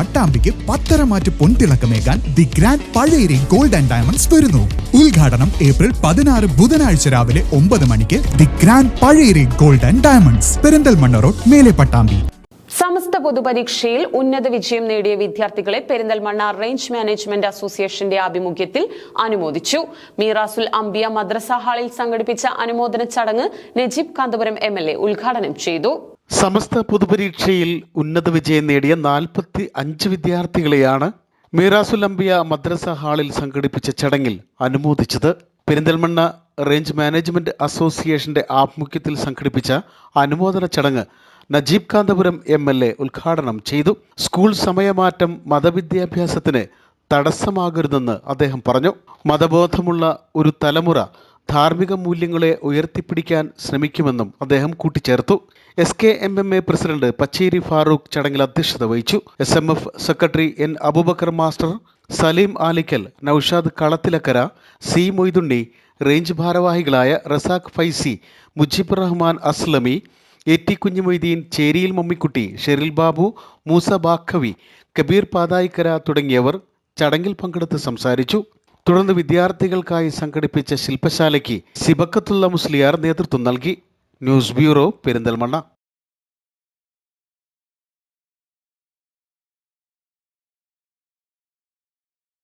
പട്ടാമ്പിക്ക് പത്തര പത്തരമാറ്റ് പൊൻതിളക്കമേകാൻ the grand Pazhayari gold and diamonds വരുന്നു. ഉദ്ഘാടനം ഏപ്രിൽ പതിനാറ് ബുധനാഴ്ച രാവിലെ ഒമ്പത് മണിക്ക് the grand Pazhayari gold and diamonds Perinthalmanna road മേലെ പട്ടാമ്പി. സമസ്ത പൊതുപരീക്ഷയിൽ ഉന്നത വിജയം നേടിയ വിദ്യാർത്ഥികളെ പെരിന്തൽമണ്ണ റേഞ്ച് മാനേജ്മെന്റ് അസോസിയേഷന്റെ ആഭിമുഖ്യത്തിൽ അനുമോദിച്ചു. മീറാസുൽ അംബിയ മദ്രസ ഹാളിൽ സംഘടിപ്പിച്ച അനുമോദന ചടങ്ങ് നജീബ് കാന്തപുരം എ ഉദ്ഘാടനം ചെയ്തു. സമസ്ത പൊതുപരീക്ഷയിൽ ഉന്നത വിജയം നേടിയ നാൽപ്പത്തി അഞ്ച് വിദ്യാർത്ഥികളെയാണ് മീറാസുലംബിയ മദ്രസ ഹാളിൽ സംഘടിപ്പിച്ച ചടങ്ങിൽ അനുമോദിച്ചത്. പെരിന്തൽമണ്ണ റേഞ്ച് മാനേജ്മെന്റ് അസോസിയേഷന്റെ ആഭിമുഖ്യത്തിൽ സംഘടിപ്പിച്ച അനുമോദന ചടങ്ങ് Najeeb Kanthapuram M L A ഉദ്ഘാടനം ചെയ്തു. സ്കൂൾ സമയമാറ്റം മതവിദ്യാഭ്യാസത്തിന് തടസ്സമാകരുതെന്ന് അദ്ദേഹം പറഞ്ഞു. മതബോധമുള്ള ഒരു തലമുറ ധാർമ്മിക മൂല്യങ്ങളെ ഉയർത്തിപ്പിടിക്കാൻ ശ്രമിക്കുമെന്നും അദ്ദേഹം കൂട്ടിച്ചേർത്തു. S K M M A president Pacheri Farooq ചടങ്ങിൽ അധ്യക്ഷത വഹിച്ചു. S M F secretary N Abubakar master Saleem Alikkal Noushad Kalathilakkara C Moidunni range ഭാരവാഹികളായ റസാഖ് ഫൈസി മുജീബ് റഹ്മാൻ അസ്ലമി എ ടി കുഞ്ഞുമൊയ്തീൻ ചേരിയിൽ മമ്മിക്കുട്ടി ഷെറിൽ ബാബു മൂസ ബാഖവി കബീർ പാതായിക്കര തുടങ്ങിയവർ ചടങ്ങിൽ പങ്കെടുത്ത് സംസാരിച്ചു. തുടർന്ന് വിദ്യാർത്ഥികൾക്കായി സംഘടിപ്പിച്ച ശില്പശാലയ്ക്ക് സിബക്കത്തുള്ള മുസ്ലിയാർ നേതൃത്വം നൽകി. News bureau Perinthalmanna.